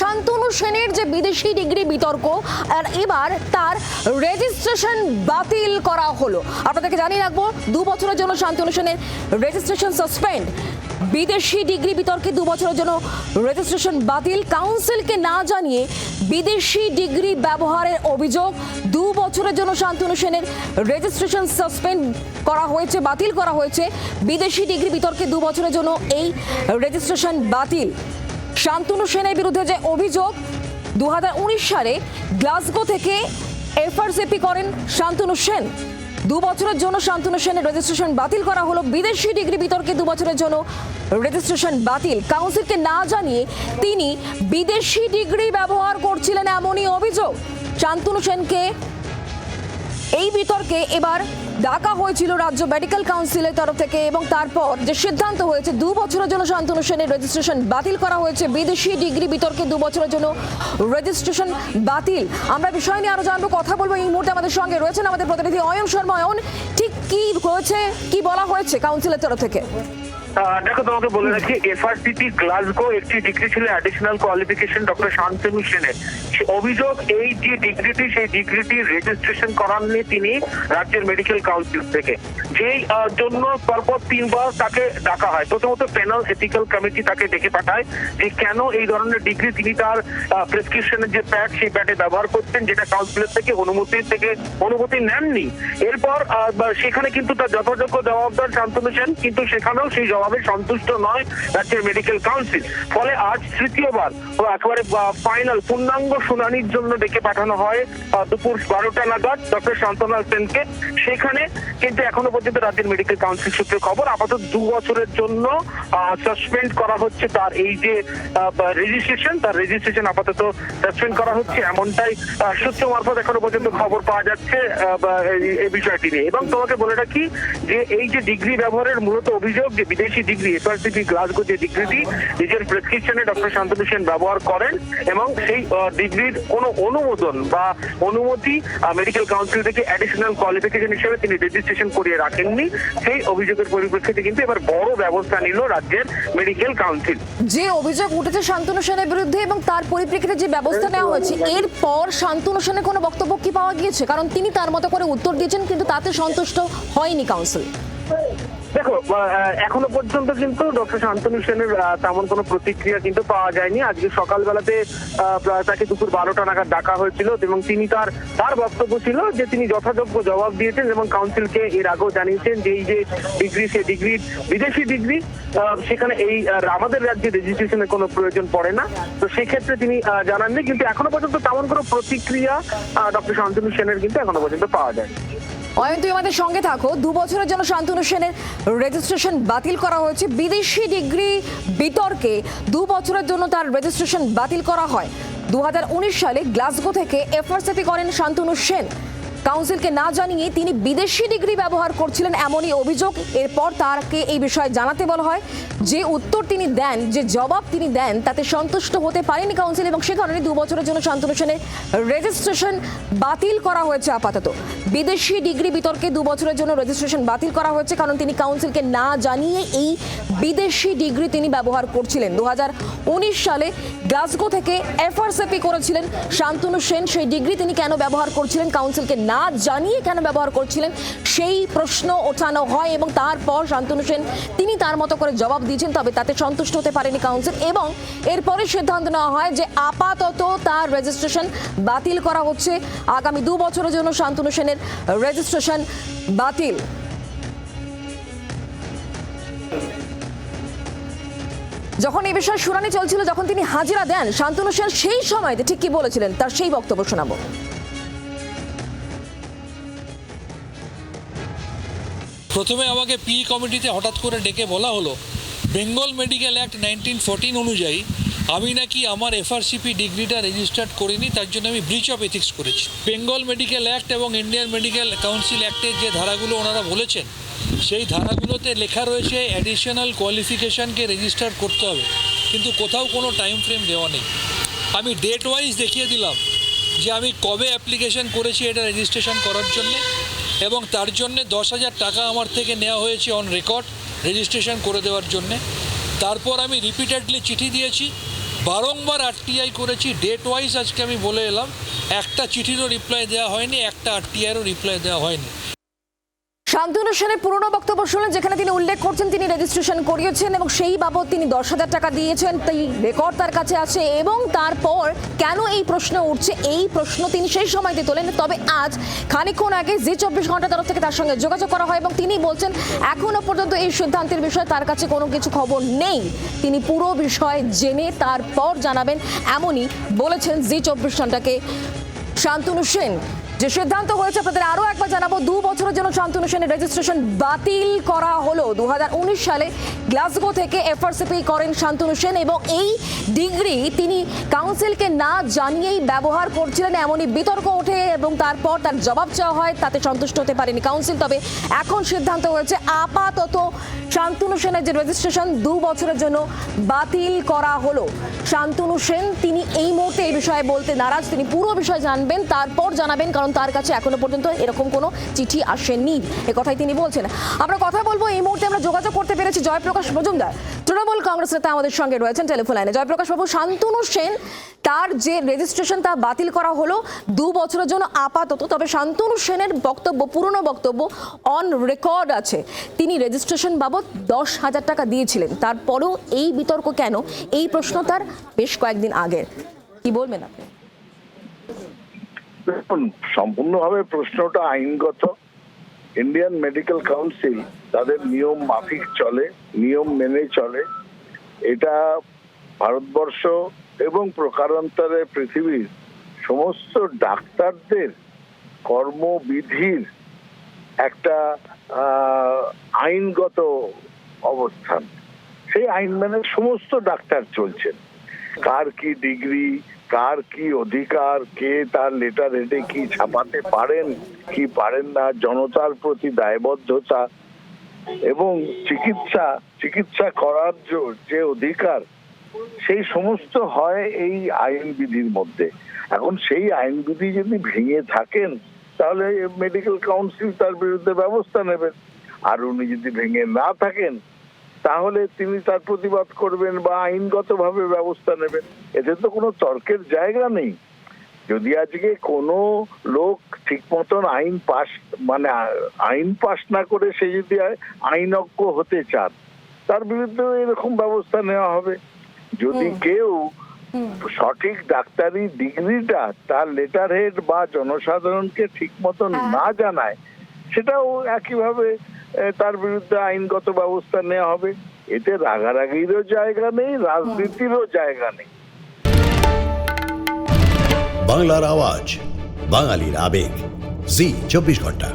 শান্তনু সেনের যে বিদেশি ডিগ্রি বিতর্ক, আর এবার তার রেজিস্ট্রেশন বাতিল করা হলো। আপনাদেরকে জানিয়ে রাখব, দু বছরের জন্য শান্তনু সেনের রেজিস্ট্রেশন সাসপেন্ড বিদেশি ডিগ্রি বিতর্কে দু বছরের জন্য রেজিস্ট্রেশন বাতিল। কাউন্সিলকে না জানিয়ে বিদেশি ডিগ্রি ব্যবহারের অভিযোগ দু বছরের জন্য শান্তনু সেনের রেজিস্ট্রেশন সাসপেন্ড করা হয়েছে, বাতিল করা হয়েছে। বিদেশি ডিগ্রি বিতর্কে দু বছরের জন্য এই রেজিস্ট্রেশন বাতিল। শান্তনু সেনের বিরুদ্ধে যে অভিযোগ দু হাজার উনিশ সালে গ্লাসগো থেকে এফআরসিপি করেন শান্তনু সেন। দু বছরের জন্য শান্তনু সেনের রেজিস্ট্রেশন বাতিল করা হলো। বিদেশি ডিগ্রি বিতর্কে দু বছরের জন্য রেজিস্ট্রেশন বাতিল। কাউন্সিলকে না জানিয়ে তিনি বিদেশি ডিগ্রি ব্যবহার করছিলেন এমনই অভিযোগ। শান্তনু সেনকে এই বিতর্কে এবার ডাকা হয়েছিল রাজ্য মেডিকেল কাউন্সিলের তরফ থেকে এবং তারপর যে সিদ্ধান্ত হয়েছে, দু বছরের জন্য শান্তনু রেজিস্ট্রেশন বাতিল করা হয়েছে। বিদেশি ডিগ্রি বিতর্কে দু বছরের জন্য রেজিস্ট্রেশন বাতিল। আমরা বিষয় নিয়ে আরও জানব, কথা বলব এই মুহূর্তে আমাদের সঙ্গে রয়েছেন আমাদের প্রতিনিধি অয়ন শর্মা। অয়ন, ঠিক কি হয়েছে, কি বলা হয়েছে কাউন্সিলের তরফ থেকে? দেখো, তোমাকে বলে রাখি এফআরসিপি গ্লাসগো একটি ডিগ্রি ছিল অ্যাডিশনাল কোয়ালিফিকেশন ডক্টর শান্তনু সেনের। অভিযোগ, এই যে ডিগ্রিটি, সেই ডিগ্রিটি রেজিস্ট্রেশন করাননি তিনি রাজ্যের মেডিকেল কাউন্সিল থেকে। যেই জন্য পরপর তিনবার তাকে ডাকা হয়। প্রথমত প্যানেল এথিক্যাল কমিটি তাকে ডেকে পাঠায় যে কেন এই ধরনের ডিগ্রি তিনি তার প্রেসক্রিপশনের যে প্যাড সেই প্যাডে ব্যবহার করছেন, যেটা কাউন্সিলের থেকে, অনুমতি থেকে অনুমতি নেননি। এরপর সেখানে কিন্তু তার যথাযোগ্য জবাবদার শান্তনু সেন, কিন্তু সেখানেও সেই জবাবে সন্তুষ্ট নয় রাজ্যের মেডিকেল কাউন্সিল ফলে আজ তৃতীয়বার একেবারে ফাইনাল পূর্ণাঙ্গ শুনানির জন্য ডেকে পাঠানো হয় দুপুর বারোটা নাগাদ ডক্টর শান্তনা সেনকে। সেখানে কিন্তু এখনও পর্যন্ত রাজ্যের মেডিকেল কাউন্সিল সূত্রে খবর, আপাতত দু বছরের জন্য সাসপেন্ড করা হচ্ছে তার এই যে রেজিস্ট্রেশন তার রেজিস্ট্রেশন আপাতত সাসপেন্ড করা হচ্ছে এমনটাই সূত্র মারফত এখনও পর্যন্ত খবর পাওয়া যাচ্ছে এই- বিষয়টি নিয়ে। এবং তোমাকে বলে রাখি যে এই যে ডিগ্রি ব্যবহারের মূলত অভিযোগ, যে বিদেশি ডিগ্রি এফআরসিপি গ্লাসগো যে ডিগ্রিটি, নিজের প্রেসক্রিপশনে ডক্টর শান্তনু সেন ব্যবহার করেন এবং সেই ডিগ্রির কোনো অনুমোদন বা অনুমতি মেডিকেল কাউন্সিল থেকে অ্যাডিশনাল কোয়ালিফিকেশন হিসেবে তিনি রেজিস্ট্রেশন করিয়ে রাখেননি। সেই অভিযোগের পরিপ্রেক্ষিতে কিন্তু এবার বড় ব্যবস্থা নিল রাজ্যের মেডিকেল কাউন্সিল যে অভিযোগ উঠেছে শান্তনু সেনের বিরুদ্ধে এবং তার পরিপ্রেক্ষিতে যে ব্যবস্থা নেওয়া হয়েছে এরপর শান্তনু সেনের কোনো বক্তব্য কি পাওয়া গিয়েছে? কারণ তিনি তার মতো করে উত্তর দিয়েছেন, কিন্তু তাতে সন্তুষ্ট হয়নি কাউন্সিল দেখো এখনও পর্যন্ত কিন্তু ডক্টর শান্তনু সেনের তেমন কোনো প্রতিক্রিয়া কিন্তু পাওয়া যায়নি। আজকে সকালবেলাতে তাকে দুপুর বারোটা নাগাদ ডাকা হয়েছিল এবং তিনি তার তার বক্তব্য ছিল যে তিনি যথাযোগ্য জবাব দিয়েছেন এবং কাউন্সিলকে এর আগেও জানিয়েছেন যে এই যে ডিগ্রি, সে ডিগ্রি, বিদেশি ডিগ্রি সেখানে এই আমাদের রাজ্যে রেজিস্ট্রেশনের কোনো প্রয়োজন পড়ে না। তো সেক্ষেত্রে তিনি জানাননি, কিন্তু এখনও পর্যন্ত তেমন কোনো প্রতিক্রিয়া ডক্টর শান্তনু সেনের কিন্তু এখনও পর্যন্ত পাওয়া যায় অয়ন, তুমি আমাদের সঙ্গে থাকো। দু বছরের জন্য শান্তনু সেনের রেজিস্ট্রেশন বাতিল করা হয়েছে। বিদেশি ডিগ্রি বিতর্কে দু বছরের জন্য তার রেজিস্ট্রেশন বাতিল করা হয়। দু হাজার উনিশ সালে গ্লাসগো থেকে এফআরসিপি করেন শান্তনু সেন। কাউন্সিলকে না জানিয়ে তিনি বিদেশি ডিগ্রি ব্যবহার করছিলেন এমনই অভিযোগ। এরপর তারকে এই বিষয়ে জানাতে বলা হয়, যে উত্তর তিনি দেন, যে জবাব তিনি দেন, তাতে সন্তুষ্ট হতে পারেনি কাউন্সিল এবং সে কারণে দু বছরের জন্য শান্তনু সেনের রেজিস্ট্রেশন বাতিল করা হয়েছে আপাতত। বিদেশি ডিগ্রি বিতর্কে দু বছরের জন্য রেজিস্ট্রেশন বাতিল করা হয়েছে, কারণ তিনি কাউন্সিলকে না জানিয়ে এই বিদেশি ডিগ্রি তিনি ব্যবহার করছিলেন। দু হাজার উনিশ সালে গ্লাসগো থেকে এফআরসিপি করেছিলেন শান্তনু সেন। সেই ডিগ্রি তিনি কেন ব্যবহার করছিলেন, কাউন্সিলকে না জানিয়ে কেন ব্যবহার করছিলেন? সেই প্রশ্ন ওঠানো হয় এবং তারপর শান্তনু সেন, তিনি তার মতো করে জবাব দিয়েছেন, তবে তাতে সন্তুষ্ট হতে পারেনি কাউন্সিল এবং এরপরে সিদ্ধান্ত নেওয়া হয় যে আপাতত তার রেজিস্ট্রেশন বাতিল করা হচ্ছে। আগামী দু বছরের জন্য শান্তনু সেনের রেজিস্ট্রেশন বাতিল। যখন এই বিষয়ে শুনানি চলছিল, যখন তিনি হাজিরা দেন, শান্তনু সেন সেই সময়তে ঠিক কি বলেছিলেন? তার সেই বক্তব্য শোনাবো। প্রথমে আমাকে পি কমিটিতে হঠাৎ করে ডেকে বলা হলো, Bengal medical act nineteen fourteen অনুযায়ী আমি নাকি আমার এফআরসিপি ডিগ্রিটা রেজিস্টার্ড করিনি, তার জন্য আমি ব্রিচ অফ এথিক্স করেছি। বেঙ্গল মেডিকেল অ্যাক্ট এবং ইন্ডিয়ান মেডিকেল কাউন্সিল অ্যাক্টের যে ধারাগুলো ওনারা বলেছেন, সেই ধারাগুলোতে লেখা রয়েছে অ্যাডিশনাল কোয়ালিফিকেশানকে রেজিস্টার করতে হবে। কিন্তু কোথাও কোনো টাইম ফ্রেম দেওয়া নেই। আমি ডেট ওয়াইজ দেখিয়ে দিলাম যে আমি কবে অ্যাপ্লিকেশন করেছি এটা রেজিস্ট্রেশন করার জন্যে। এবং তার জন্যে দশ হাজার টাকা আমার থেকে নেওয়া হয়েছে অন রেকর্ড রেজিস্ট্রেশন করে দেওয়ার জন্যে। তারপর আমি রিপিটেডলি চিঠি দিয়েছি, বারংবার আরটিআই করেছি ডেট ওয়াইজ আজকে আমি বলে এলাম, একটা চিঠিরও রিপ্লাই দেওয়া হয়নি, একটা আরটিআইয়েরও রিপ্লাই দেওয়া হয়নি। শান্তনু সেনের পুরনো বক্তব্য শুনলেন, যেখানে তিনি উল্লেখ করছেন তিনি রেজিস্ট্রেশন করিয়েছেন এবং সেই বাবদ তিনি দশ হাজার টাকা দিয়েছেন। তাই রেকর্ড তার কাছে আছে এবং তারপর কেন এই প্রশ্ন উঠছে? এই প্রশ্ন তিনি সেই সময়তে তোলেন। তবে আজ খানিকক্ষণ আগে জি চব্বিশ ঘণ্টা তরফ থেকে তার সঙ্গে যোগাযোগ করা হয় এবং তিনি বলছেন এখনও পর্যন্ত এই সিদ্ধান্তের বিষয়ে তার কাছে কোনো কিছু খবর নেই। তিনি পুরো বিষয় জেনে তারপর জানাবেন, এমনই বলেছেন জি চব্বিশ ঘন্টাকে শান্তনু সেন। যে সিদ্ধান্ত হয়েছে, আপনাদের আরও একবার জানাব, দু বছরের জন্য শান্তনু সেনের রেজিস্ট্রেশন বাতিল করা হলো। দু হাজার উনিশ সালে গ্লাসগো থেকে এফআরসিপি করেন শান্তনু সেন এবং এই ডিগ্রি তিনি কাউন্সিলকে না জানিয়েই ব্যবহার করছিলেন, এমনই বিতর্ক ওঠে এবং তারপর তার জবাব চাওয়া হয়, তাতে সন্তুষ্ট হতে পারেনি কাউন্সিল। তবে এখন সিদ্ধান্ত হয়েছে, আপাতত শান্তনু সেনের যে রেজিস্ট্রেশন দু বছরের জন্য বাতিল করা হলো। শান্তনু সেন, তিনি এই মুহূর্তে এই বিষয়ে বলতে নারাজ। তিনি পুরো বিষয় জানবেন, তারপর জানাবেন, কারণ তার কাছে এখনও পর্যন্ত এরকম কোনো চিঠি আসেনি এ কথাই তিনি বলছেন। আমরা কথা বলব, এই মুহূর্তে আমরা যোগাযোগ করতে পেরেছি জয়প্রকাশ মজুমদার। তৃণমূল কংগ্রেস নেতা আমাদের সঙ্গে রয়েছেন টেলিফোন লাইনে। জয়প্রকাশ বাবু, শান্তনু সেন, তার যে রেজিস্ট্রেশন তা বাতিল করা হলো দু বছরের জন্য আপাতত, তবে শান্তনু সেনের বক্তব্য, পুরনো বক্তব্য অন রেকর্ড আছে। তিনি রেজিস্ট্রেশন বাবদ দশ হাজার টাকা দিয়েছিলেন। তারপরেও এই বিতর্ক কেন? এই প্রশ্ন তার বেশ কয়েকদিন আগের কি বলবেন আপনি? সম্পূর্ণভাবে প্রশ্নটা আইনগত। ইন্ডিয়ান মেডিকেল কাউন্সিল তাদের নিয়ম মাফিক চলে, নিয়ম মেনে চলে। এটা ভারতবর্ষ এবং প্রকারান্তরে পৃথিবীর সমস্ত ডাক্তারদের কর্মবিধির একটা আইনগত অবস্থান। সেই আইন মেনে সমস্ত ডাক্তার চলছেন। কার কি ডিগ্রি কার কি অধিকার, কে তার লেটার হেডে কি ছাপাতে পারেন, কি পারেন না, জনতার প্রতি দায়বদ্ধতা এবং চিকিৎসা চিকিৎসা করার যে- অধিকার, সেই সমস্ত হয় এই আইন বিধির মধ্যে। এখন সেই আইন বিধি যদি ভেঙে থাকেন, তাহলে মেডিকেল কাউন্সিল তার বিরুদ্ধে ব্যবস্থা নেবেন। আর উনি যদি ভেঙে না থাকেন তাহলে তিনি তার প্রতিবাদ করবেন বা আইনগতভাবে ব্যবস্থা নেবেন। এতে তো কোনো তর্কের জায়গা নেই। যদি আজকে কোনো লোক ঠিক মতন আইন পাস মানে আইন পাস না করে সে যদি আইনজ্ঞ হতে চান তার বিরুদ্ধে এরকম ব্যবস্থা নেওয়া হবে। যদি কেউ সঠিক ডাক্তারি ডিগ্রিটা তার লেটার হেড বা জনসাধারণকে ঠিক মতন না জানায় সেটাও একইভাবে তার বিরুদ্ধে আইনগত ব্যবস্থা নেওয়া হবে। এতে রাগারাগিরও জায়গা নেই, রাজনীতিরও জায়গা নেই। বাংলার আওয়াজ, বাঙালির আবেগ। জি, চব্বিশ ঘণ্টা।